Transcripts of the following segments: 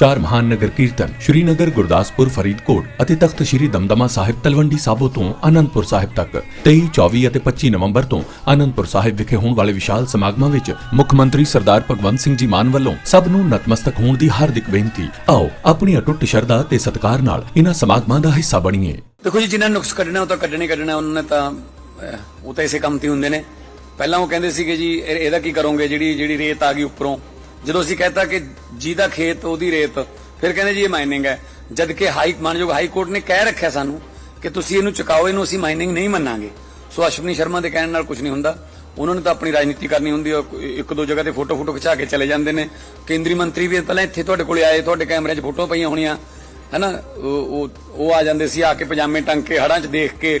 ਚਾਰ ਮਹਾਨ ਨਗਰ ਕੀਰਤਨ ਸ਼੍ਰੀਨਗਰ, ਗੁਰਦਾਸਪੁਰ, ਫਰੀਦਕੋਟ ਅਤੇ ਤਖਤ ਸ਼੍ਰੀ ਦਮਦਮਾ ਸਾਹਿਬ ਤਲਵੰਡੀ ਸਾਬੋ ਤੋਂ ਆਨੰਦਪੁਰ ਸਾਹਿਬ ਤੱਕ। 23 24 ਅਤੇ 25 ਨਵੰਬਰ ਤੋਂ ਆਨੰਦਪੁਰ ਸਾਹਿਬ ਵਿਖੇ ਹੋਣ ਵਾਲੇ ਵਿਸ਼ਾਲ ਸਮਾਗਮਾਂ ਵਿੱਚ ਮੁੱਖ ਮੰਤਰੀ ਸਰਦਾਰ ਭਗਵੰਤ ਸਿੰਘ ਜੀ ਮਾਨ ਵੱਲੋਂ ਸਭ ਨੂੰ ਨਤਮਸਤਕ ਹੋਣ ਦੀ ਹਾਰਦਿਕ ਬੇਨਤੀ। ਆਓ, ਆਪਣੀ ਅਟੁੱਟ ਸ਼ਰਧਾ ਤੇ ਸਤਿਕਾਰ ਨਾਲ ਇਹਨਾਂ ਸਮਾਗਮਾਂ ਦਾ ਹਿੱਸਾ ਬਣੀਏ। ਦੇਖੋ ਜੀ, ਜਿਨ੍ਹਾਂ ਨੁਕਸ ਕੱਢਣਾ, ਉਹ ਤਾਂ ਕੱਢਣੇ ਕੱਢਣਾ ਉਹਨਾਂ ਨੇ ਤਾਂ ਉਹ ਤਾਂ ਇਸੇ ਕੰਮ ਤੇ ਹੁੰਦੇ ਨੇ। ਪਹਿਲਾਂ ਉਹ ਕਹਿੰਦੇ ਸੀਗੇ ਜੀ ਇਹਦਾ ਕੀ ਕਰੋਗੇ? ਜਿਹੜੀ ਜਿਹੜੀ ਰੇਤ ਆ ਗਈ ਉੱਪਰੋਂ ਜਦੋਂ ਅਸੀਂ ਕਹਤਾ ਕਿ ਜਿਹਦਾ ਖੇਤ, ਉਹਦੀ ਰੇਤ, ਫਿਰ ਕਹਿੰਦੇ ਜੀ ਇਹ ਮਾਈਨਿੰਗ ਹੈ। ਜਦ ਕਿ ਹਾਈ ਮਾਨਯੋਗ ਹਾਈ ਕੋਰਟ ਨੇ ਕਹਿ ਰੱਖਿਆ ਸਾਨੂੰ ਕਿ ਤੁਸੀਂ ਇਹਨੂੰ ਚੁਕਾਓ, ਇਹਨੂੰ ਅਸੀਂ ਮਾਈਨਿੰਗ ਨਹੀਂ ਮੰਨਾਂਗੇ। ਸੋ ਅਸ਼ਵਨੀ ਸ਼ਰਮਾ ਦੇ ਕਹਿਣ ਨਾਲ ਕੁਝ ਨਹੀਂ ਹੁੰਦਾ। ਉਹਨਾਂ ਨੇ ਤਾਂ ਆਪਣੀ ਰਾਜਨੀਤੀ ਕਰਨੀ ਹੁੰਦੀ ਹੈ ਉਹ ਇੱਕ ਦੋ ਜਗ੍ਹਾ ਤੇ ਫੋਟੋ ਫੋਟੋ ਖਿਚਾ ਕੇ ਚਲੇ ਜਾਂਦੇ ਨੇ। ਕੇਂਦਰੀ ਮੰਤਰੀ ਵੀ ਪਹਿਲਾਂ ਇੱਥੇ ਤੁਹਾਡੇ ਕੋਲੇ ਆਏ, ਤੁਹਾਡੇ ਕੈਮਰੇ 'ਚ ਫੋਟੋ ਪਈਆਂ ਹੋਣੀਆਂ। ਹਨਾ, ਉਹ ਉਹ- ਉਹ ਆ ਜਾਂਦੇ ਸੀ, ਆ ਕੇ ਪਜਾਮੇ ਟੰਗ ਕੇ ਹੜਾਂ 'ਚ ਦੇਖ ਕੇ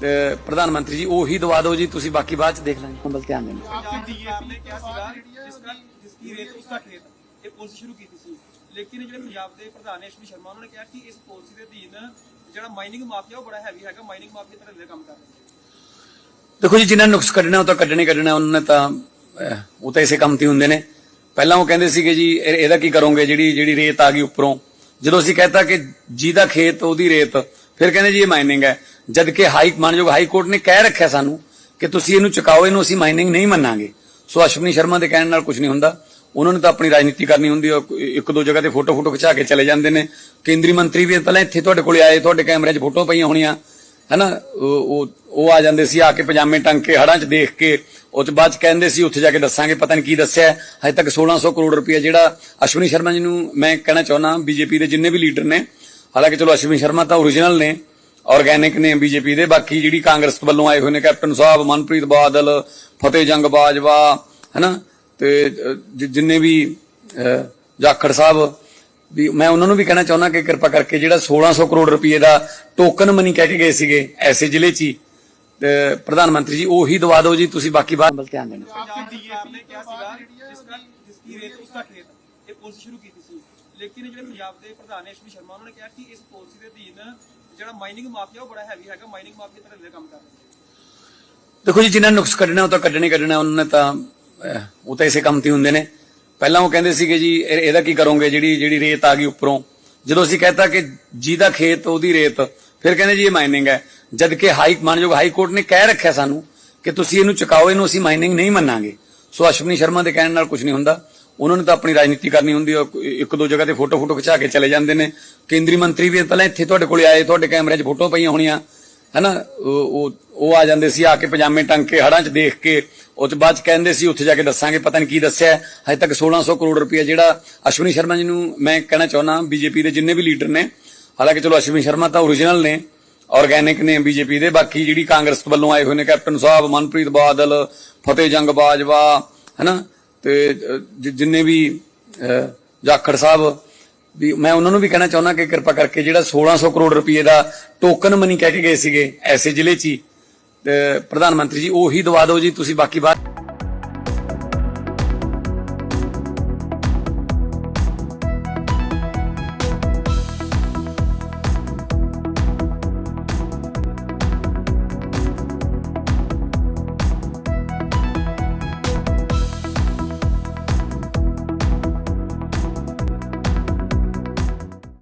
ਪ੍ਰਧਾਨ ਮੰਤਰੀ ਜੀ ਉਹੀ ਦਵਾ ਦਿਓ ਜੀ ਤੁਸੀਂ ਬਾਕੀ ਬਾਅਦ ਚ ਦੇਖ ਲਾਂਗੇ। ਬਲ ਧਿਆਨ ਦੇਣਾ। ਆਪਕੀ ਡੀਐਮ ਨੇ ਕਿਹਾ ਸੀਗਾ ਜਿਸ ਤਰ੍ਹਾਂ ਜਿਸ ਰੇਤ ਉਸ ਦਾ ਖੇਤ ਇਹ ਪੋਲਿਸੀ ਸ਼ੁਰੂ ਕੀਤੀ ਸੀ। ਲੇਕਿਨ ਜਿਹੜੇ ਪੰਜਾਬ ਦੇ ਪ੍ਰਧਾਨ ਨੇ ਸ਼ਰਮਾ ਉਹਨਾਂ ਨੇ ਕਿਹਾ ਕਿ ਇਸ ਪੋਲਿਸੀ ਦੇ ਅਧੀਨ ਜਿਹੜਾ ਮਾਈਨਿੰਗ ਮਾਫੀਆ ਉਹ ਬੜਾ ਹੈਵੀ ਹੈਗਾ। ਮਾਈਨਿੰਗ ਮਾਫੀਆ ਤਰ੍ਹਾਂ ਦੇ ਕੰਮ ਕਰ ਰਿਹਾ ਦੇਖੋ ਜੀ ਜਿਨ੍ਹਾਂ ਨੁਕਸ ਕੱਢਣਾ ਉਹ ਤਾਂ ਕੱਢਣੇ ਕੱਢਣਾ ਉਹਨਾਂ ਨੇ ਤਾਂ ਉਹ ਤਾਂ ਇਸੇ ਕੰਮ ਤੇ ਹੁੰਦੇ ਨੇ। ਪਹਿਲਾਂ ਉਹ ਕਹਿੰਦੇ ਸੀਗੇ ਜੀ ਇਹਦਾ ਕੀ ਕਰੋਗੇ ਜਿਹੜੀ ਜਿਹੜੀ ਰੇਤ ਆ ਗਈ ਉੱਪਰੋਂ। ਜਦੋਂ ਅਸੀਂ ਕਹਤਾ ਕਿ ਜੀ ਦਾ ਖੇਤ ਉਹਦੀ ਰੇਤ ਫਿਰ ਕਹਿੰਦੇ ਜੀ ਇਹ ਮਾਈਨਿੰਗ ਹੈ। ਜਦ ਕਿ ਹਾਈ ਮਾਨਯੋਗ ਹਾਈ ਕੋਰਟ ਨੇ ਕਹਿ ਰੱਖਿਆ ਸਾਨੂੰ ਕਿ ਤੁਸੀਂ ਇਹਨੂੰ ਚੁਕਾਓ, ਇਹਨੂੰ ਅਸੀਂ ਮਾਈਨਿੰਗ ਨਹੀਂ ਮੰਨਾਂਗੇ। ਸੋ ਅਸ਼ਵਨੀ ਸ਼ਰਮਾ ਦੇ ਕਹਿਣ ਨਾਲ ਕੁਝ ਨਹੀਂ ਹੁੰਦਾ। ਉਹਨਾਂ ਨੇ ਤਾਂ ਆਪਣੀ ਰਾਜਨੀਤੀ ਕਰਨੀ ਹੁੰਦੀ ਹੈ ਇੱਕ ਦੋ ਜਗ੍ਹਾ ਤੇ ਫੋਟੋ ਫੋਟੋ ਖਿਚਾ ਕੇ ਚਲੇ ਜਾਂਦੇ ਨੇ। ਕੇਂਦਰੀ ਮੰਤਰੀ ਵੀ ਪਹਿਲਾਂ ਇੱਥੇ ਤੁਹਾਡੇ ਕੋਲੇ ਆਏ, ਤੁਹਾਡੇ ਕੈਮਰੇ 'ਚ ਫੋਟੋ ਪਈਆਂ ਹੋਣੀਆਂ। ਹਨਾ? ਉਹ, ਉਹ- ਉਹ ਆ ਜਾਂਦੇ ਸੀ, ਆ ਕੇ ਪਜਾਮੇ ਟੰਗ ਕੇ ਹੜਾਂ 'ਚ ਦੇਖ ਕੇ। ਉਹ ਤੋਂ ਬਾਅਦ 'ਚ ਕਹਿੰਦੇ ਸੀ, ਉੱਥੇ ਜਾ ਕੇ ਦੱਸਾਂਗੇ, ਪਤਾ ਨਹੀਂ ਕੀ ਦੱਸਿਆ। ਹਜੇ ਤੱਕ 1600 ਕਰੋੜ ਰੁਪਏ ਜਿਹੜਾ ਅਸ਼ਵਨੀ ਸ਼ਰਮਾ ਜੀ ਨੂੰ ਮੈਂ ਕਹਿਣਾ ਚਾਹੁੰਦਾ, ਬੀਜੇਪੀ ਦੇ ਜਿੰਨੇ ਵੀ ਲੀਡਰ ਨੇ, ਹਾਲਾਂਕਿ ਚਲੋ ਅਸ਼ਵਨੀ ਸ਼ਰਮਾ ਤਾਂ ਓਰੀਜਨਲ ਨੇ ਆਰਗੈਨਿਕ ਨੇ ਬੀਜੇਪੀ ਦੇ। ਬਾਕੀ ਜਿਹੜੀ ਕਾਂਗਰਸ ਵੱਲੋਂ ਆਏ ਹੋਏ ਨੇ ਕੈਪਟਨ ਸਾਹਿਬ, ਮਨਪ੍ਰੀਤ ਬਾਦਲ, ਫਤਿਹ ਜੰਗ ਬਾਜਵਾ, ਹਨਾ? ਤੇ ਜਿੰਨੇ ਵੀ ਜਾਖੜ ਸਾਹਿਬ, ਵੀ ਮੈਂ ਉਹਨਾਂ ਨੂੰ ਵੀ ਕਹਿਣਾ ਚਾਹੁੰਦਾ ਕਿ ਕਿਰਪਾ ਕਰਕੇ ਜਿਹੜਾ 1600 ਕਰੋੜ ਰੁਪਏ ਦਾ ਟੋਕਨ ਮਨੀ ਕਹਿ ਕੇ ਗਏ ਸੀਗੇ, ਐਸੇ ਜ਼ਿਲ੍ਹੇ 'ਚ ਹੀ, ਤੇ ਪ੍ਰਧਾਨ ਮੰਤਰੀ ਜੀ, ਉਹੀ ਦਵਾ ਦਿਓ ਜੀ, ਤੁਸੀਂ ਬਾਕੀ ਬਾਅਦ ਵੱਲ ਧਿਆਨ ਦੇਣਾ। ਲੇਕਿਨ ਜਿਹੜੇ ਪੰਜਾਬ ਦੇ ਪ੍ਰਧਾਨ ਐਸ਼ਵੀ ਸ਼ਰਮਾ, ਉਹਨਾਂ ਨੇ ਕਿਹਾ ਕਿ ਇਸ ਪਾਲਿਸੀ ਦੇ ਅਧੀਨ ਜਿਹੜਾ ਮਾਈਨਿੰਗ ਮਾਫੀਆ, ਉਹ ਬੜਾ ਹੈਵੀ ਹੈਗਾ। ਮਾਈਨਿੰਗ ਮਾਫੀਆ ਤੁਹਾਡੇ ਲਈ ਕੰਮ ਕਰ ਰਿਹਾ ਦੇਖੋ ਜੀ, ਜਿਨ੍ਹਾਂ ਨੁਕਸ ਕੱਢਣਾ, ਉਹ ਤਾਂ ਕੱਢਣੇ ਕੱਢਣਾ ਉਹਨਾਂ ਨੇ ਤਾਂ ਉਹ ਤਾਂ ਇਸੇ ਕੰਮ ਤੇ ਹੁੰਦੇ ਨੇ। ਪਹਿਲਾਂ ਉਹ ਕਹਿੰਦੇ ਸੀਗੇ ਜੀ ਇਹਦਾ ਕੀ ਕਰੋਗੇ? ਜਿਹੜੀ ਜਿਹੜੀ ਰੇਤ ਆ ਗਈ ਉੱਪਰੋਂ। ਜਦੋਂ ਅਸੀਂ ਕਹਤਾ ਕਿ ਜਿਹਦਾ ਖੇਤ, ਉਹਦੀ ਰੇਤ, ਫਿਰ ਕਹਿੰਦੇ ਜੀ ਇਹ ਮਾਈਨਿੰਗ ਹੈ। ਜਦ ਕਿ ਹਾਈ, ਮਾਨਯੋਗ ਹਾਈ ਕੋਰਟ ਨੇ ਕਹਿ ਰੱਖਿਆ ਸਾਨੂੰ ਕਿ ਤੁਸੀਂ ਇਹਨੂੰ ਚੁਕਾਓ, ਇਹਨੂੰ ਅਸੀਂ ਮਾਈਨਿੰਗ ਨਹੀਂ ਮੰਨਾਂਗੇ। ਸੋ ਅਸ਼ਵਨੀ ਸ਼ਰਮਾ ਦੇ ਕਹਿਣ ਨਾਲ ਕੁਝ ਨਹੀਂ ਹੁੰਦਾ। ਉਹਨਾਂ ਨੇ ਤਾਂ ਆਪਣੀ ਰਾਜਨੀਤੀ ਕਰਨੀ ਹੁੰਦੀ ਹੈ ਇੱਕ ਦੋ ਜਗ੍ਹਾ ਤੇ ਫੋਟੋ ਫੋਟੋ ਖਿਚਾ ਕੇ ਚਲੇ ਜਾਂਦੇ ਨੇ। ਕੇਂਦਰੀ ਮੰਤਰੀ ਵੀ ਪਹਿਲਾਂ ਇੱਥੇ ਤੁਹਾਡੇ ਕੋਲੇ ਆਏ, ਤੁਹਾਡੇ ਕੈਮਰੇ 'ਚ ਫੋਟੋ ਪਈਆਂ ਹੋਣੀਆਂ। ਹਨਾ? ਉਹ ਉਹ- ਉਹ ਆ ਜਾਂਦੇ ਸੀ, ਆ ਕੇ ਪਜਾਮੇ ਟੰਗ ਕੇ ਹੜਾਂ 'ਚ ਦੇਖ ਕੇ। ਉਹ ਤੋਂ ਬਾਅਦ 'ਚ ਕਹਿੰਦੇ ਸੀ, ਉੱਥੇ ਜਾ ਕੇ ਦੱਸਾਂਗੇ, ਪਤਾ ਨਹੀਂ ਕੀ ਦੱਸਿਆ। ਹਜੇ ਤੱਕ 1600 ਕਰੋੜ ਰੁਪਏ ਜਿਹੜਾ ਅਸ਼ਵਨੀ ਸ਼ਰਮਾ ਜੀ ਨੂੰ ਮੈਂ ਕਹਿਣਾ ਚਾਹੁੰਦਾ, ਬੀਜੇਪੀ ਦੇ ਜਿੰਨੇ ਵੀ ਲੀਡਰ ਨੇ, ਹਾਲਾਂਕਿ ਚਲੋ ਅਸ਼ਵਨੀ ਸ਼ਰਮਾ ਤਾਂ ਓਰੀਜਨਲ ਨੇ। ਆਰਗੈਨਿਕ ਨੇ ਬੀਜੇਪੀ ਦੇ। ਬਾਕੀ ਜਿਹੜੀ ਕਾਂਗਰਸ ਵੱਲੋਂ ਆਏ ਹੋਏ ਨੇ ਕੈਪਟਨ ਸਾਹਿਬ, ਮਨਪ੍ਰੀਤ ਬਾਦਲ, ਫਤਿਹ ਜੰਗ ਬਾਜਵਾ, ਹਨਾ? ਤੇ ਜਿੰਨੇ ਵੀ ਜਾਖੜ ਸਾਹਿਬ, ਵੀ ਮੈਂ ਉਹਨਾਂ ਨੂੰ ਵੀ ਕਹਿਣਾ ਚਾਹੁੰਦਾ ਕਿ ਕਿਰਪਾ ਕਰਕੇ ਜਿਹੜਾ 1600 ਕਰੋੜ ਰੁਪਏ ਦਾ ਟੋਕਨ ਮਨੀ ਕਹਿ ਕੇ ਗਏ ਸੀਗੇ, ਐਸੇ ਜ਼ਿਲ੍ਹੇ 'ਚ ਹੀ। ਤੇ ਪ੍ਰਧਾਨ ਮੰਤਰੀ ਜੀ, ਉਹੀ ਦਵਾ ਦਿਓ ਜੀ, ਤੁਸੀਂ ਬਾਕੀ ਬਾਅਦ